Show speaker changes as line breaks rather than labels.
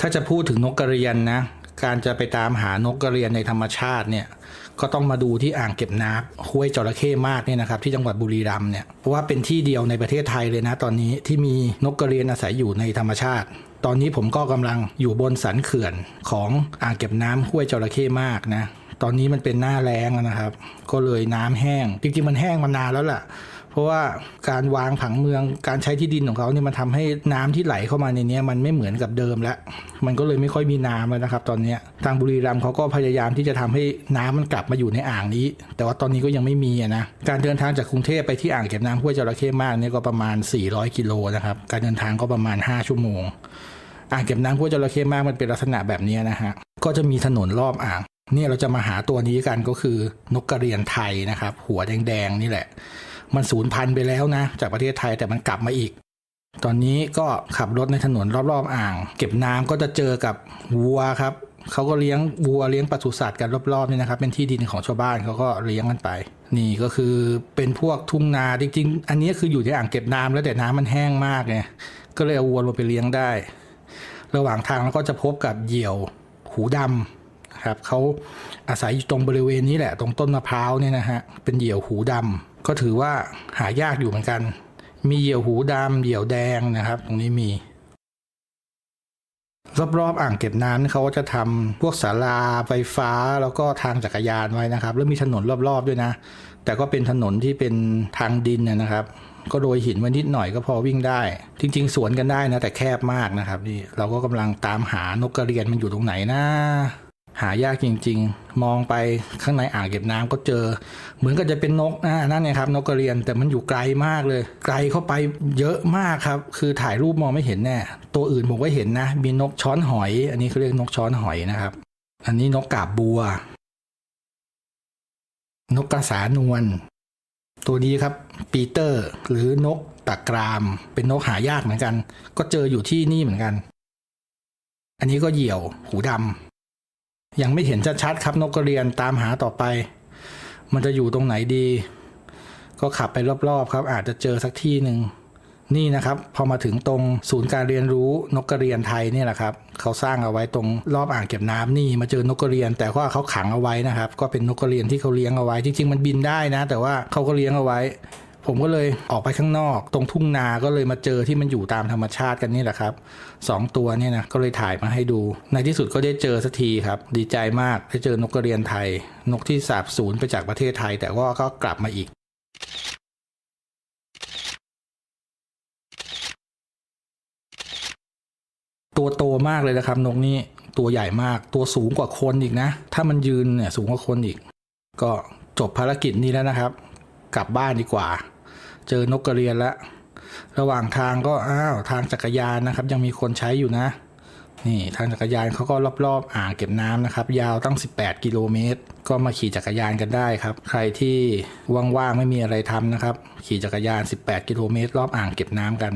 ถ้าจะพูดถึงนกกระเรียนนะ การจะไปตามหานกกระเรียนในธรรมชาติเนี่ยก็ต้องมาดูที่อ่างเก็บน้ำห้วยจระเข้มากเนี่ยนะครับที่จังหวัดบุรีรัมย์เนี่ยเพราะว่าเป็นที่เดียวในประเทศไทยเลยนะตอนนี้ที่มีนกกระเรียนอาศัยอยู่ในธรรมชาติ ตอนนี้ผมก็กำลังอยู่บนสันเขื่อนของอ่างเก็บน้ำห้วยจระเข้มากนะตอนนี้มันเป็นหน้าแล้งนะครับ ก็เลยน้ำแห้ง จริงๆมันแห้งมานานแล้วล่ะ ราะว่าการวางผังเมืองการใช้ที่ดินของเขาเนี่ยมันทำให้น้ำที่ไหลเข้ามาในนี้มันไม่เหมือนกับเดิมแล้ว มันก็เลยไม่ค่อยมีน้ำแล้วนะครับ ตอนนี้ทางบุรีรัมย์เขาก็พยายามที่จะทำให้น้ำมันกลับมาอยู่ในอ่างนี้ แต่ว่าตอนนี้ก็ยังไม่มีนะการเดินทางจากกรุงเทพไปที่อ่างเก็บน้ำห้วยจระเข้มากเนี่ยก็ประมาณ 400 กิโลนะครับการเดินทางก็ประมาณ 5 ชั่วโมง อ่างเก็บน้ำห้วยจระเข้มากมันเป็นลักษณะแบบนี้นะฮะก็จะมีถนนรอบอ่างเนี่ยเราจะมาหาตัวนี้กันก็คือนกกระเรียนไทยนะครับ หัวแดงๆนี่แหละ มันสูญพันธุ์ไปแล้วนะ จากประเทศไทยแต่มันกลับมาอีก ตอนนี้ก็ขับรถในถนนรอบๆ อ่าง เก็บน้ำก็จะเจอกับวัวครับเขาก็เลี้ยงวัวเลี้ยงปศุสัตว์กันรอบๆนี่นะครับ เป็นที่ดินของชาวบ้านเขาก็เลี้ยงกันไป นี่ก็คือเป็นพวกทุ่งนาจริงๆ อันนี้คืออยู่ในอ่างเก็บน้ำแล้วแต่น้ำมันแห้งมากไงก็เลยเอาวัวลงไปเลี้ยงได้ ระหว่างทางเราก็จะพบกับเหยี่ยวหูดำครับเขาอาศัยอยู่ตรงบริเวณนี้แหละ ตรงต้นมะพร้าวเนี่ยนะฮะเป็นเหยี่ยวหูดำ ก็ถือว่าหายากอยู่เหมือนกัน มีเหยี่ยวหูดำเหยี่ยวแดงนะครับ ตรงนี้มีรอบๆอ่างเก็บน้ำเขาก็จะทำพวกศาลาไฟฟ้าแล้วก็ทางจักรยานไว้นะครับ แล้วมีถนนรอบๆด้วยนะ แต่ก็เป็นถนนที่เป็นทางดินนะครับ ก็โรยหินไว้นิดหน่อยก็พอวิ่งได้ จริง ๆ สวนกันได้นะแต่แคบมากนะครับนี่เราก็กำลังตามหานกกระเรียนมันอยู่ตรงไหนนะ หายากจริง ๆ มองไปข้างในอ่างเก็บน้ำก็เจอ เหมือนกับจะเป็นนกอ่านั่นไงครับ นกกระเรียนแต่มันอยู่ไกลมากเลย ไกลเข้าไปเยอะมากครับ คือถ่ายรูปมองไม่เห็นแน่ตัวอื่นผมก็เห็นนะมีนกช้อนหอย อันนี้เขาเรียกนกช้อนหอยนะครับ อันนี้นกกาบบัว นกกระสานวลตัวนี้ครับปีเตอร์หรือนกตะกราม เป็นนกหายากเหมือนกัน ก็เจออยู่ที่นี่เหมือนกัน อันนี้ก็เหยี่ยวหูดำ ยังไม่เห็นชัดๆครับนกกระเรียนตามหาต่อไป มันจะอยู่ตรงไหนดี ก็ขับไปรอบๆครับ อาจจะเจอสักที่หนึ่งนี่นะครับพอมาถึงตรงศูนย์การเรียนรู้นกกระเรียนไทยเนี่ยแหละครับเขาสร้างเอาไว้ตรงรอบอ่างเก็บน้ำนี่มาเจอนกกระเรียน แต่ว่าเขาขังเอาไว้นะครับ ก็เป็นนกกระเรียนที่เขาเลี้ยงเอาไว้จริงๆมันบินได้นะ แต่ว่าเขาก็เลี้ยงเอาไว้ ผมก็เลยออกไปข้างนอก ตรงทุ่งนาก็เลยมาเจอที่มันอยู่ตามธรรมชาติกันนี่แหละครับสองตัวเนี่ยนะก็เลยถ่ายมาให้ดู ในที่สุดก็ได้เจอสักทีครับ ดีใจมากได้เจอนกกระเรียนไทย นกที่สาบสูญไปจากประเทศไทย แต่ว่าก็กลับมาอีกตัวโตมากเลยนะครับนกนี้ตัวใหญ่มากตัวสูงกว่าคนอีกนะ ถ้ามันยืนเนี่ยสูงกว่าคนอีก ก็จบภารกิจนี้แล้วนะครับ กลับบ้านดีกว่า เจอนกกระเรียนละ ระหว่างทางก็อ้าวทางจักรยานนะครับ ยังมีคนใช้อยู่นะ นี่ทางจักรยานเขาก็รอบๆอ่างเก็บน้ำนะครับ ยาวตั้ง 18 กิโลเมตร ก็มาขี่จักรยานกันได้ครับ ใครที่ว่างๆไม่มีอะไรทำนะครับ ขี่จักรยาน 18 กิโลเมตร รอบอ่างเก็บน้ำกัน